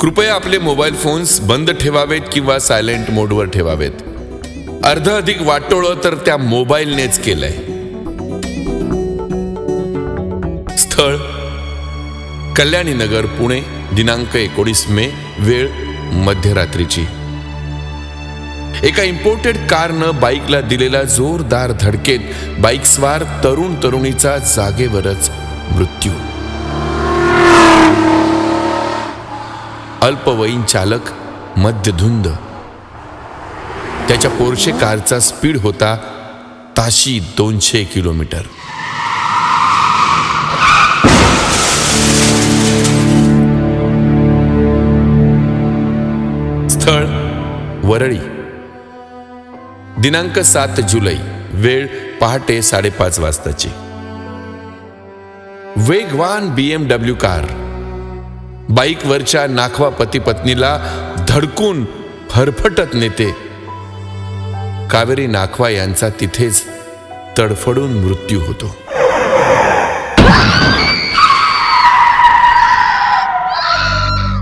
कृपया आपले mobile phones बंद ठेवावेत किंवा सायलेंट मोडवर ठेवावेत. अर्ध अधिक वाटोळं तर त्या मोबाईलनेच केलंय. स्थळ. कल्याणी नगर पुणे दिनांक एकोणीस मे वेळ मध्यरात्रीची. एका इम्पोर्टेड कारनं बाईकला दिलेल्या जोरदार धडकेत बाईकस्वार तरुण तरुणीचा जागेवरच मृत्यू. अल्पवयीन चालक मध्यधुंद त्याच्या पोर्शे कारचा स्पीड होता ताशी दोनशे किलोमीटर. स्थळ वरळी. दिनांक सात जुलै वेळ पहाटे साडेपाच वाजताची. वेगवान बीएमडब्ल्यू कार बाईकवरच्या नाखवा पती पत्नीला धडकून फरफटत नेते. कावेरी नाखवा यांचा तिथेच तडफडून मृत्यू होतो.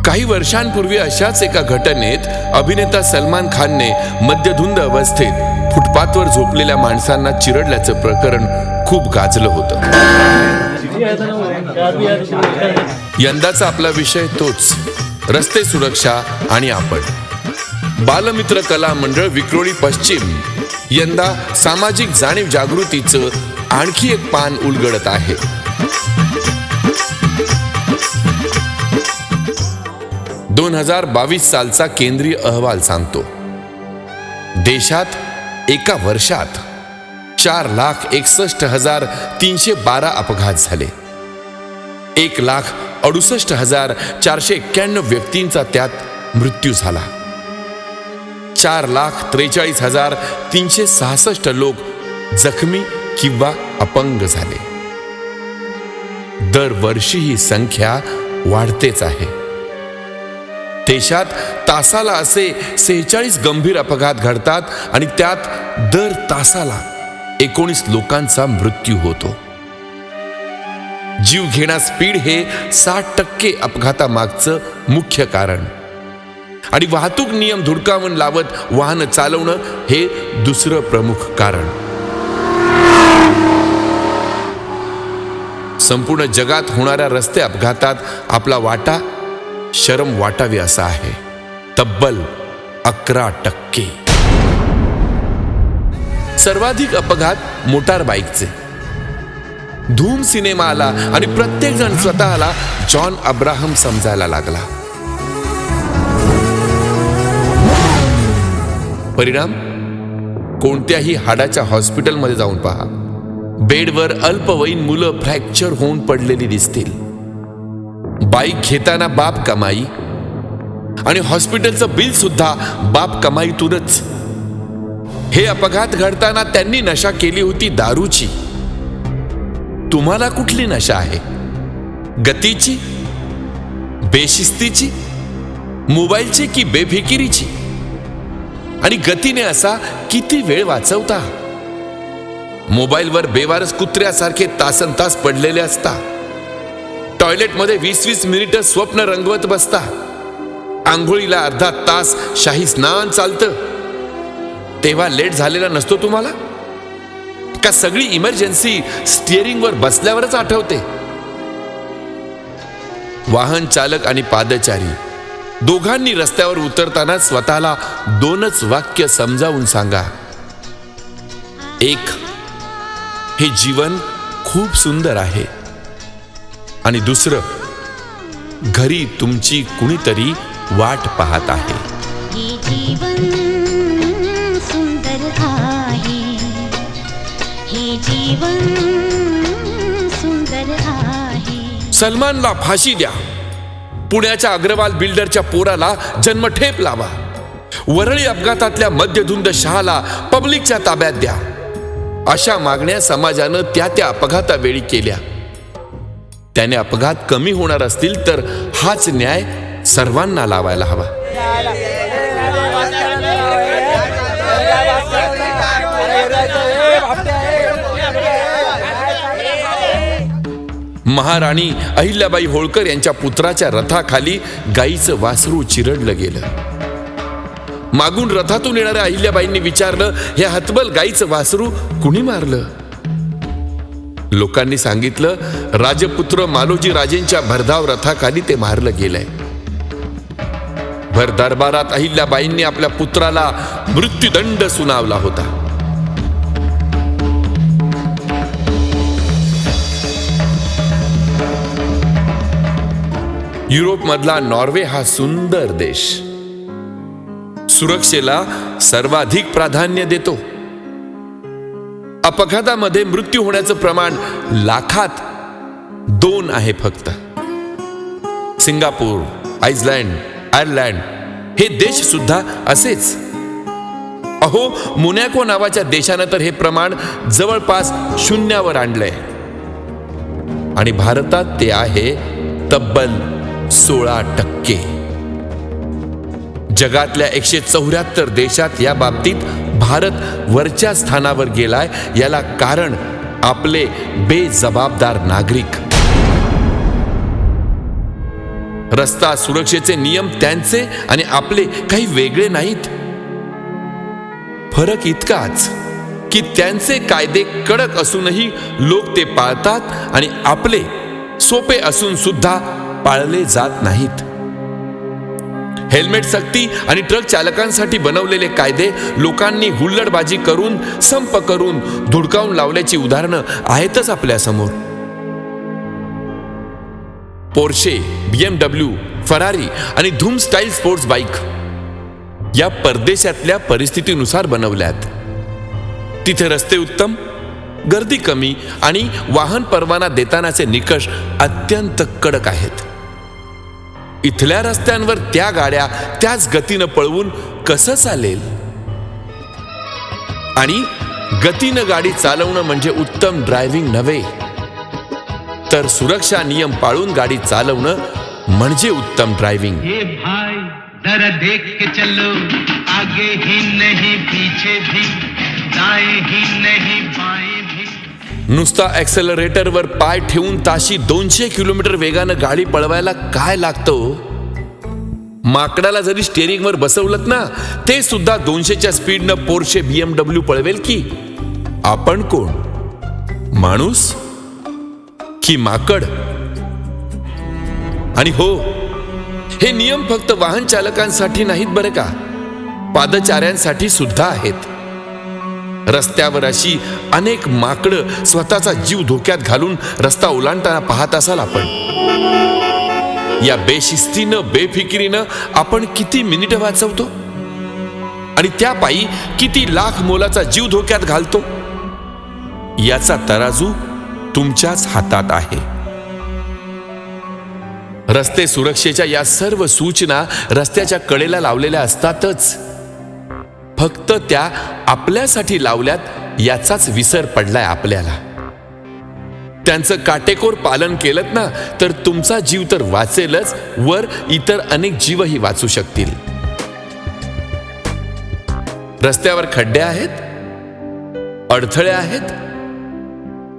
काही वर्षांपूर्वी अशाच एका घटनेत अभिनेता सलमान खानने मध्यधुंद अवस्थेत फुटपाथवर झोपलेल्या माणसांना चिरडल्याचं प्रकरण खूप गाजलं होतं. यंदाचा आपला विषय तोच. रस्ते सुरक्षा आणि आपण. बालमित्र कला मंडळ विक्रोळी पश्चिम. यंदा सामाजिक जाणीव जागृतीचं आणखी एक पान उलगडत आहे. दोन हजार बावीस सालचा केंद्रीय अहवाल सांगतो. देशात एका वर्षात चार लाख एकसष्ट हजार तीनशे बारा अपघात झाले. एक लाख अडुसष्ट हजार चारशे एक्क्याण्णव व्यक्तींचा त्यात मृत्यू झाला. चार लाख त्रेचाळीस हजार तीनशे सहासष्ट लोक जखमी किंवा अपंग झाले. दरवर्षी ही संख्या वाढतेच आहे. देशात तासाला असे सेहेचाळीस गंभीर अपघात घडतात आणि त्यात दर तासाला एकोणीस लोकांचा मृत्यू होतो. जीव घेणा स्पीड हे साठ टक्के अपघातामागचं मुख्य कारण. आणि वाहतूक नियम धुडकावून लावत वाहन चालवणं हे दुसरं प्रमुख कारण. संपूर्ण जगात होणाऱ्या रस्ते अपघातात आपला वाटा शरम वाटावी असा आहे. तब्बल अकरा टक्के. सर्वाधिक अपघात मोटार बाईकचे. धूम सिनेमा आला आणि प्रत्येक जण स्वतःला जॉन अब्राहम समजायला लागला. परिणाम? कोणत्याही हाडाच्या हॉस्पिटलमध्ये जाऊन पहा. बेडवर अल्पवयीन मुलं फ्रॅक्चर होऊन पडलेली दिसतील. बाईक घेताना बाप कमाई. आणि हॉस्पिटलचं बिल सुद्धा बाप कमाईतूनच. हे अपघात घडताना त्यांनी नशा केली होती दारूची. तुम्हाला कुठली नशा आहे? गतीची? बेशिस्तीची? मोबाईलची की बेफिकिरीची? आणि गतीने असा किती वेळ वाचवता? मोबाईलवर बेवारस कुत्र्यासारखे तासन तास पडलेले असता. टॉयलेटमध्ये वीस वीस मिनिटं स्वप्न रंगवत बसता. आंघोळीला अर्धा तास शाही स्नान चालतं. तेव्हा लेट झालेला नसतो तुम्हाला? का सगळी इमर्जन्सी स्टिअरिंगवर बसल्यावरच आठवते? वाहन चालक आणि पादचारी दोघांनी रस्त्यावर उतरताना स्वतःला दोनच वाक्य समजावून सांगा. एक हे जीवन खूप सुंदर आहे. आणि दुसरं घरी तुमची कुणीतरी वाट पाहत आहे. सलमानला फाशी द्या. पुण्याच्या अग्रवाल बिल्डरच्या पोराला जन्मठेप लावा. वरळी अपघातातल्या मध्यधुंद शहाला पब्लिकच्या ताब्यात द्या. अशा मागण्या समाजानं त्या त्या अपघातावेळी केल्या. त्याने अपघात कमी होणार असतील तर हाच न्याय सर्वांना लावायला हवा. महाराणी अहिल्याबाई होळकर यांच्या पुत्राच्या रथाखाली गाईचं वासरू चिरडलं गेलं. मागून रथातून येणाऱ्या अहिल्याबाईंनी विचारलं हे हतबल गाईचं वासरू कुणी मारलं? लोकांनी सांगितलं राजपुत्र मालोजी राजेंच्या भरधाव रथाखाली ते मारलं गेलंय. भर दरबारात अहिल्याबाईंनी आपल्या पुत्राला मृत्यूदंड सुनावला होता. युरोपमधला नॉर्वे हा सुंदर देश. सुरक्षेला सर्वाधिक प्राधान्य देतो. अपघातामध्ये मृत्यू होण्याचं प्रमाण लाखात दोन आहे फक्त. सिंगापूर आईसलँड आयर्लँड हे देश सुद्धा असेच. अहो मोनॅको नावाच्या देशानं तर हे प्रमाण जवळपास शून्यावर आणलंय. आणि भारतात ते आहे तब्बल सोळा टक्के. जगातल्या एकशे चौऱ्याहत्तर देशात या बाबतीत भारत वरच्या स्थानावर गेलाय याला कारण आपले बेजबाबदार नागरिक. रस्ता सुरक्षेचे नियम त्यांचे आणि आपले काही वेगळे नाहीत. फरक इतकाच की त्यांचे कायदे कडक असूनही लोक ते पाळतात आणि आपले सोपे असून सुद्धा पाळले जात नाहीत. हेल्मेट सक्ती आणि ट्रक चालकांसाठी बनवलेले कायदे लोकांनी हुल्लडबाजी करून संप करून धुडकावून लावल्याची उदाहरणं आहेतच आपल्यासमोर पोर्शे बीएमडब्ल्यू फरारी आणि धूम स्टाईल स्पोर्ट्स बाईक या परदेशातल्या परिस्थितीनुसार बनवल्यात. तिथे रस्ते उत्तम गर्दी कमी आणि वाहन परवाना देतानाचे निकष अत्यंत कडक आहेत. इथल्या रस्त्यांवर त्या गाड्या त्याच गतीनं पळवून कसं चालेल? आणि गतीनं गाडी चालवणं म्हणजे उत्तम ड्रायव्हिंग नव्हे. तर सुरक्षा नियम पाळून गाडी चालवणं म्हणजे उत्तम ड्रायव्हिंग. आगे ही नहीं पीछे भी दाएं ही नहीं बाएं नुसता ॲक्सेलरेटरवर पाय ठेवून ताशी दोनशे किलोमीटर वेगानं गाडी पळवायला काय लागतं हो? माकडाला जरी स्टेअरिंगवर बसवलं ना ते सुद्धा दोनशेच्या स्पीडनं पोरशे बीएमडब्ल्यू पळवेल की? आपण कोण? माणूस की माकड? आणि हो हे नियम फक्त वाहन चालकांसाठी नाहीत बरं का? पादचाऱ्यांसाठी सुद्धा आहेत. रस्त्यावर अशी अनेक माकडं स्वतःचा जीव धोक्यात घालून रस्ता ओलांडताना पाहत असाल आपण. या बेशिस्तीनं बेफिकिरीनं आपण किती मिनिटं वाचवतो? आणि त्या पायी किती लाख मोलाचा जीव धोक्यात घालतो? याचा तराजू तुमच्याच हातात आहे. रस्ते सुरक्षेच्या या सर्व सूचना रस्त्याच्या कडेला लावलेल्या असतातच. फक्त त्या आपल्यासाठी लावल्यात याचाच विसर पडलाय आपल्याला. त्यांचं काटेकोर पालन केलं ना तर तुमचा जीव तर वाचेलच वर इतर अनेक जीवही वाचू शकतील. रस्त्यावर खड्डे आहेत? अडथळे आहेत?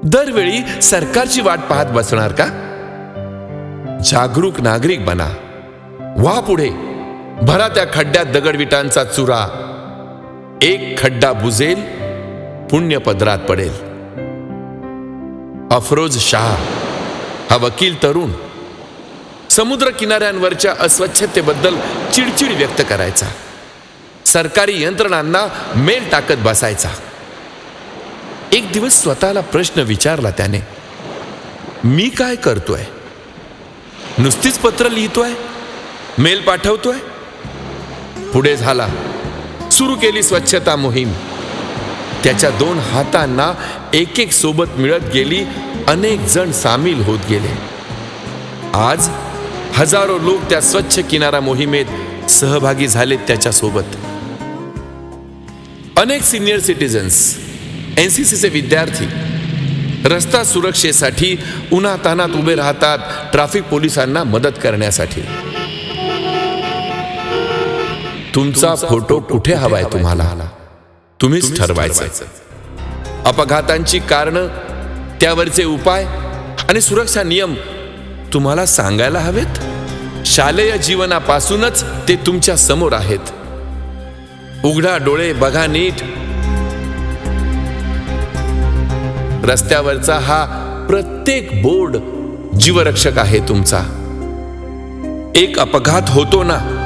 दरवेळी सरकारची वाट पाहत बसणार का? जागरूक नागरिक बना. वा पुढे. भरा त्या खड्ड्यात दगडविटांचा चुरा. एक खड्डा बुजेल पुण्य पदरात पडेल. अफरोज शाह हा वकील तरुण समुद्र किनाऱ्यांवरच्या अस्वच्छतेबद्दल चिडचिड व्यक्त करायचा. सरकारी यंत्रणांना मेल टाकत बसायचा. एक दिवस स्वतःला प्रश्न विचारला त्याने मी काय करतोय? नुसतीच पत्र लिहितोय? मेल पाठवतोय? पुढे झाला सुरू केली स्वच्छता मोहीम. त्याच्या दोन हातांना एक एक सोबत मिळत गेली अनेक जण सामील होत गेले. आज हजारो लोक त्या स्वच्छ किनारा मोहिमेत सहभागी झालेत त्याच्या सोबत अनेक सिनियर सिटीजन्स एनसीसीचे विद्यार्थी रस्ता सुरक्षेसाठी उन्हातानात उभे राहतात ट्रॅफिक पोलिसांना मदत करण्यासाठी. तुमचा फोटो कुठे हवाय तुम्हाला? तुम्हीच ठरवायचं. अपघातांची कारण त्यावरचे उपाय आणि सुरक्षा नियम तुम्हाला सांगायला हवेत? शालेय जीवनापासूनच ते तुमच्यासमोर आहेत. उघडा डोळे बघा नीट. रस्त्यावरचा हा प्रत्येक बोर्ड जीवरक्षक आहे तुमचा. एक अपघात होतो ना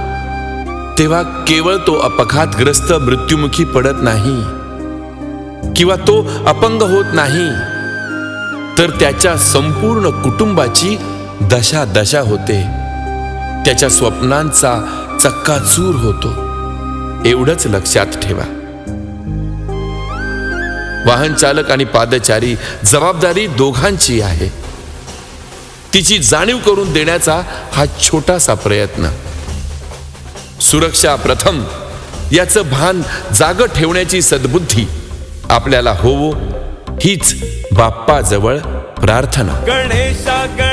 तेव्हा केवळ तो अपघातग्रस्त मृत्युमुखी पडत नाही किंवा तो अपंग होत नाही तर त्याच्या संपूर्ण कुटुंबाची दशा दशा होते. त्याच्या स्वप्नांचा चक्काचूर होतो. एवढंच लक्षात ठेवा. वाहन चालक आणि पादचारी जबाबदारी दोघांची आहे. तिची जाणीव करून देण्याचा हा छोटासा प्रयत्न. सुरक्षा प्रथम. याचं भान जाग ठेवण्याची सद्बुद्धी आपल्याला होवो हीच बाप्पाजवळ प्रार्थना. गणेशा गणेशा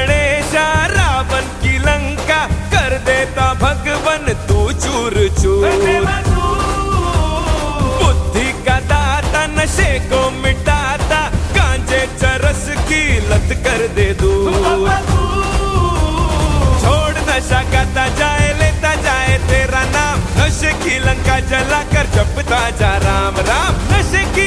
लंका जला कर जपता जा राम राम नशे की